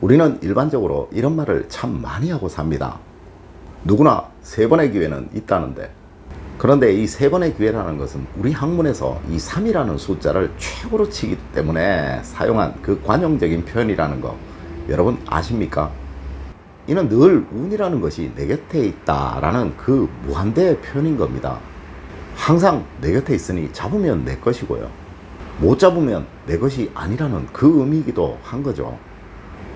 우리는 일반적으로 이런 말을 참 많이 하고 삽니다. 누구나 세 번의 기회는 있다는데 그런데 이 세 번의 기회라는 것은 우리 학문에서 이 3이라는 숫자를 최고로 치기 때문에 사용한 그 관용적인 표현이라는 거 여러분 아십니까? 이는 늘 운이라는 것이 내 곁에 있다라는 그 무한대의 표현인 겁니다. 항상 내 곁에 있으니 잡으면 내 것이고요. 못 잡으면 내 것이 아니라는 그 의미이기도 한 거죠.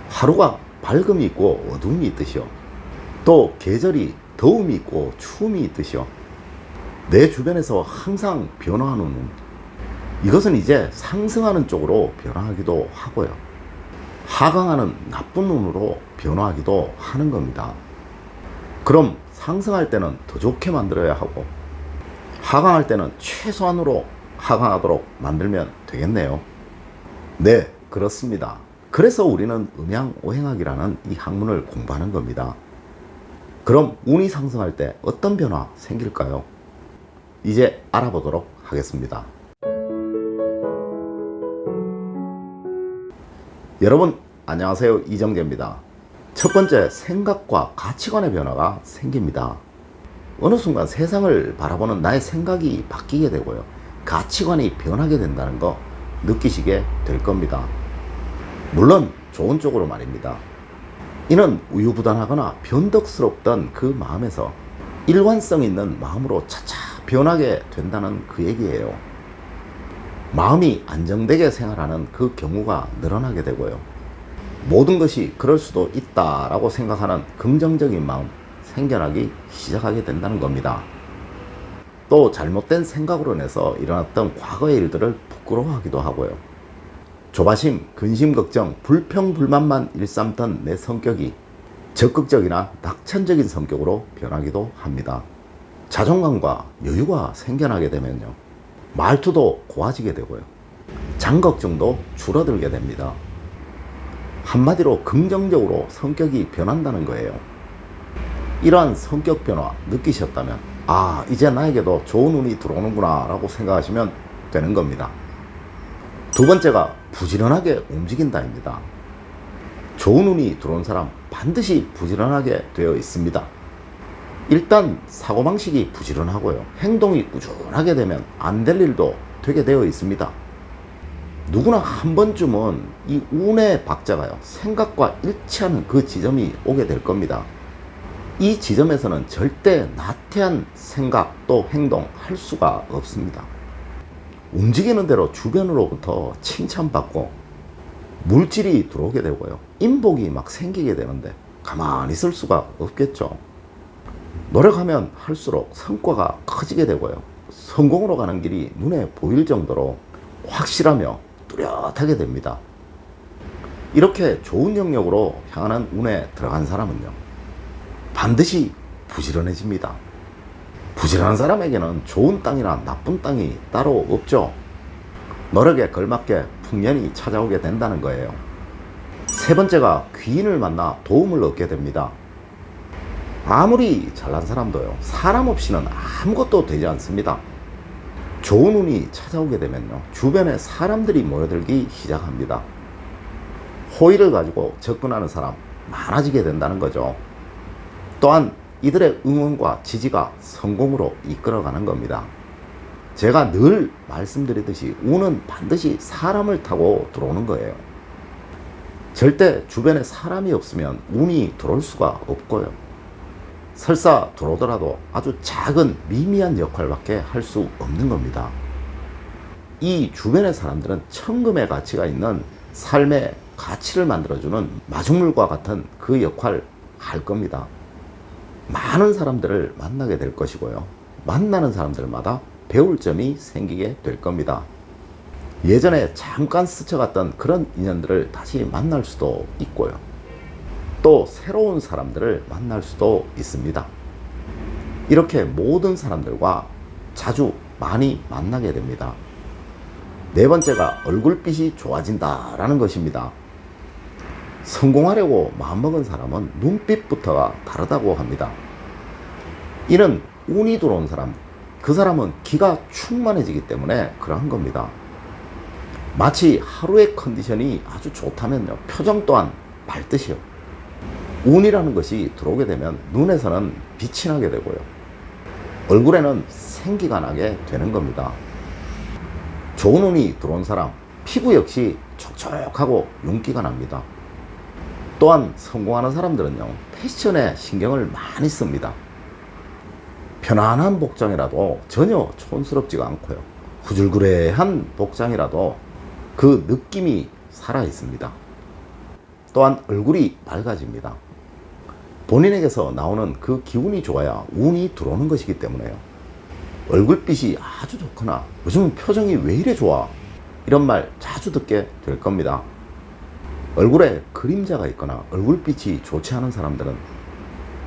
하루가 밝음이 있고 어두움이 있듯이요. 또 계절이 더움이 있고 추움이 있듯이요. 내 주변에서 항상 변화하는 운. 이것은 이제 상승하는 쪽으로 변화하기도 하고요. 하강하는 나쁜 운으로 변화하기도 하는 겁니다. 그럼 상승할 때는 더 좋게 만들어야 하고, 하강할 때는 최소한으로 하강하도록 만들면 되겠네요. 네, 그렇습니다. 그래서 우리는 음양오행학이라는 이 학문을 공부하는 겁니다. 그럼 운이 상승할 때 어떤 변화 생길까요? 이제 알아보도록 하겠습니다. 여러분, 안녕하세요. 이정재입니다. 첫 번째, 생각과 가치관의 변화가 생깁니다. 어느 순간 세상을 바라보는 나의 생각이 바뀌게 되고요. 가치관이 변하게 된다는 거 느끼시게 될 겁니다. 물론 좋은 쪽으로 말입니다. 이는 우유부단하거나 변덕스럽던 그 마음에서 일관성 있는 마음으로 차차 변하게 된다는 그 얘기예요. 마음이 안정되게 생활하는 그 경우가 늘어나게 되고요. 모든 것이 그럴 수도 있다라고 생각하는 긍정적인 마음 생겨나기 시작하게 된다는 겁니다. 또 잘못된 생각으로 인해서 일어났던 과거의 일들을 부끄러워하기도 하고요. 조바심, 근심, 걱정, 불평, 불만만 일삼던 내 성격이 적극적이나 낙천적인 성격으로 변하기도 합니다. 자존감과 여유가 생겨나게 되면요. 말투도 고와지게 되고요. 장걱정도 줄어들게 됩니다. 한마디로 긍정적으로 성격이 변한다는 거예요. 이러한 성격 변화 느끼셨다면, 아, 이제 나에게도 좋은 운이 들어오는구나 라고 생각하시면 되는 겁니다. 두 번째가 부지런하게 움직인다입니다. 좋은 운이 들어온 사람 반드시 부지런하게 되어 있습니다. 일단 사고방식이 부지런하고요. 행동이 꾸준하게 되면 안 될 일도 되게 되어 있습니다. 누구나 한 번쯤은 이 운의 박자가요. 생각과 일치하는 그 지점이 오게 될 겁니다. 이 지점에서는 절대 나태한 생각 또 행동 할 수가 없습니다. 움직이는 대로 주변으로부터 칭찬받고 물질이 들어오게 되고요. 인복이 막 생기게 되는데 가만히 있을 수가 없겠죠. 노력하면 할수록 성과가 커지게 되고요. 성공으로 가는 길이 눈에 보일 정도로 확실하며 뚜렷하게 됩니다. 이렇게 좋은 영역으로 향하는 운에 들어간 사람은요. 반드시 부지런해집니다. 부지런한 사람에게는 좋은 땅이나 나쁜 땅이 따로 없죠. 노력에 걸맞게 풍년이 찾아오게 된다는 거예요. 세 번째가 귀인을 만나 도움을 얻게 됩니다. 아무리 잘난 사람도요, 사람 없이는 아무것도 되지 않습니다. 좋은 운이 찾아오게 되면요, 주변에 사람들이 모여들기 시작합니다. 호의를 가지고 접근하는 사람 많아지게 된다는 거죠. 또한 이들의 응원과 지지가 성공으로 이끌어가는 겁니다. 제가 늘 말씀드리듯이 운은 반드시 사람을 타고 들어오는 거예요. 절대 주변에 사람이 없으면 운이 들어올 수가 없고요. 설사 들어오더라도 아주 작은 미미한 역할밖에 할 수 없는 겁니다. 이 주변의 사람들은 천금의 가치가 있는 삶의 가치를 만들어주는 마중물과 같은 그 역할 할 겁니다. 많은 사람들을 만나게 될 것이고요. 만나는 사람들마다 배울 점이 생기게 될 겁니다. 예전에 잠깐 스쳐갔던 그런 인연들을 다시 만날 수도 있고요. 또 새로운 사람들을 만날 수도 있습니다. 이렇게 모든 사람들과 자주 많이 만나게 됩니다. 네 번째가 얼굴빛이 좋아진다라는 것입니다. 성공하려고 마음먹은 사람은 눈빛부터가 다르다고 합니다. 이는 운이 들어온 사람, 그 사람은 기가 충만해지기 때문에 그러한 겁니다. 마치 하루의 컨디션이 아주 좋다면요. 표정 또한 밝듯이요. 운이라는 것이 들어오게 되면 눈에서는 빛이 나게 되고요. 얼굴에는 생기가 나게 되는 겁니다. 좋은 운이 들어온 사람, 피부 역시 촉촉하고 윤기가 납니다. 또한 성공하는 사람들은요, 패션에 신경을 많이 씁니다. 편안한 복장이라도 전혀 촌스럽지가 않고요. 후줄그레한 복장이라도 그 느낌이 살아 있습니다. 또한 얼굴이 밝아집니다. 본인에게서 나오는 그 기운이 좋아야 운이 들어오는 것이기 때문에요. 얼굴빛이 아주 좋거나 요즘 표정이 왜 이래 좋아? 이런 말 자주 듣게 될 겁니다. 얼굴에 그림자가 있거나 얼굴빛이 좋지 않은 사람들은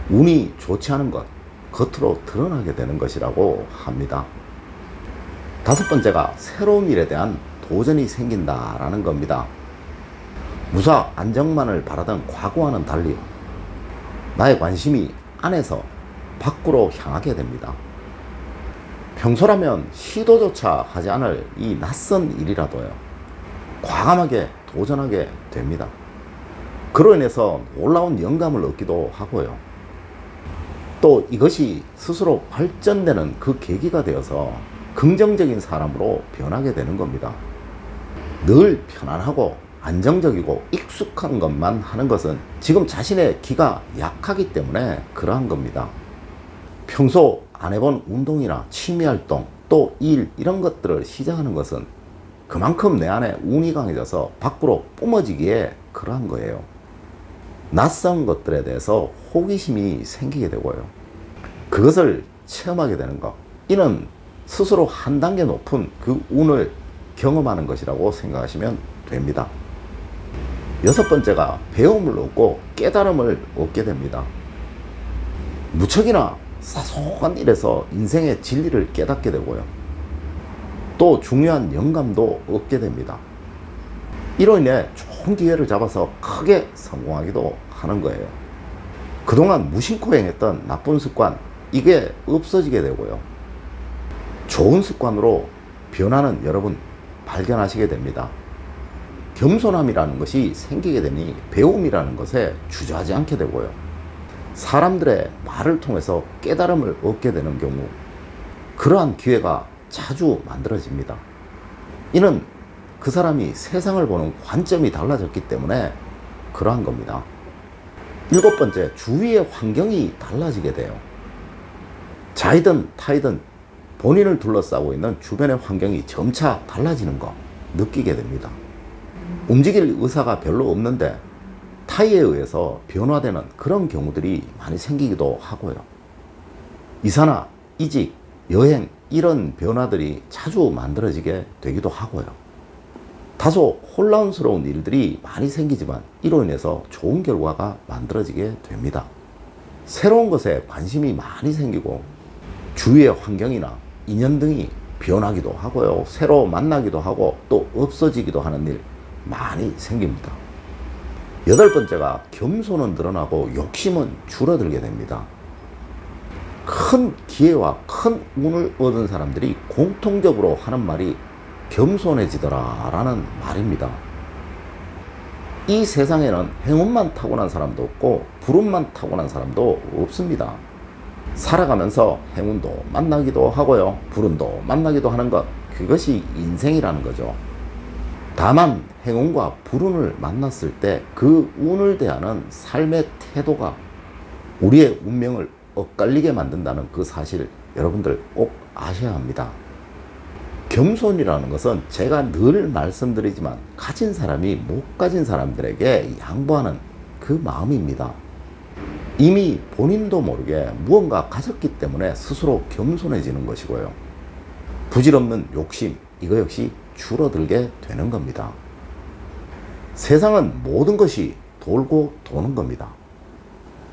운이 좋지 않은 것, 겉으로 드러나게 되는 것이라고 합니다. 다섯 번째가 새로운 일에 대한 도전이 생긴다라는 겁니다. 무사 안정만을 바라던 과거와는 달리 나의 관심이 안에서 밖으로 향하게 됩니다. 평소라면 시도조차 하지 않을 이 낯선 일이라도요. 과감하게 도전하게 됩니다. 그로 인해서 놀라운 영감을 얻기도 하고요. 또 이것이 스스로 발전되는 그 계기가 되어서 긍정적인 사람으로 변하게 되는 겁니다. 늘 편안하고 안정적이고 익숙한 것만 하는 것은 지금 자신의 기가 약하기 때문에 그러한 겁니다. 평소 안 해본 운동이나 취미 활동, 또 일, 이런 것들을 시작하는 것은 그만큼 내 안에 운이 강해져서 밖으로 뿜어지기에 그러한 거예요. 낯선 것들에 대해서 호기심이 생기게 되고요. 그것을 체험하게 되는 것. 이는 스스로 한 단계 높은 그 운을 경험하는 것이라고 생각하시면 됩니다. 여섯 번째가 배움을 얻고 깨달음을 얻게 됩니다. 무척이나 사소한 일에서 인생의 진리를 깨닫게 되고요. 또 중요한 영감도 얻게 됩니다. 이로 인해 좋은 기회를 잡아서 크게 성공하기도 하는 거예요. 그동안 무심코 행했던 나쁜 습관, 이게 없어지게 되고요. 좋은 습관으로 변하는 여러분 발견하시게 됩니다. 겸손함이라는 것이 생기게 되니 배움이라는 것에 주저하지 않게 되고요. 사람들의 말을 통해서 깨달음을 얻게 되는 경우 그러한 기회가 자주 만들어집니다. 이는 그 사람이 세상을 보는 관점이 달라졌기 때문에 그러한 겁니다. 일곱 번째, 주위의 환경이 달라지게 돼요. 자이든 타이든 본인을 둘러싸고 있는 주변의 환경이 점차 달라지는 거 느끼게 됩니다. 움직일 의사가 별로 없는데 타이에 의해서 변화되는 그런 경우들이 많이 생기기도 하고요. 이사나 이직, 여행 이런 변화들이 자주 만들어지게 되기도 하고요. 다소 혼란스러운 일들이 많이 생기지만 이로 인해서 좋은 결과가 만들어지게 됩니다. 새로운 것에 관심이 많이 생기고 주위의 환경이나 인연 등이 변하기도 하고요. 새로 만나기도 하고 또 없어지기도 하는 일 많이 생깁니다. 여덟 번째가 겸손은 늘어나고 욕심은 줄어들게 됩니다. 큰 기회와 큰 운을 얻은 사람들이 공통적으로 하는 말이 겸손해지더라 라는 말입니다. 이 세상에는 행운만 타고난 사람도 없고 불운만 타고난 사람도 없습니다. 살아가면서 행운도 만나기도 하고요. 불운도 만나기도 하는 것. 그것이 인생이라는 거죠. 다만 행운과 불운을 만났을 때 그 운을 대하는 삶의 태도가 우리의 운명을 엇갈리게 만든다는 그 사실 여러분들 꼭 아셔야 합니다. 겸손이라는 것은 제가 늘 말씀드리지만 가진 사람이 못 가진 사람들에게 양보하는 그 마음입니다. 이미 본인도 모르게 무언가 가졌기 때문에 스스로 겸손해지는 것이고요. 부질없는 욕심, 이거 역시 줄어들게 되는 겁니다. 세상은 모든 것이 돌고 도는 겁니다.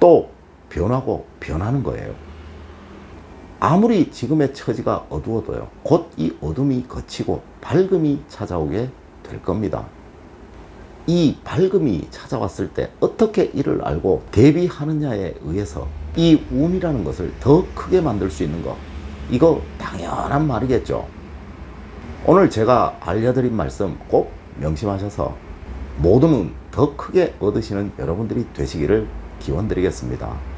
또 변하고 변하는 거예요. 아무리 지금의 처지가 어두워도요, 곧 이 어둠이 거치고 밝음이 찾아오게 될 겁니다. 이 밝음이 찾아왔을 때 어떻게 이를 알고 대비하느냐에 의해서 이 운이라는 것을 더 크게 만들 수 있는 것, 이거 당연한 말이겠죠. 오늘 제가 알려드린 말씀 꼭 명심하셔서 모든 운 더 크게 얻으시는 여러분들이 되시기를 기원드리겠습니다.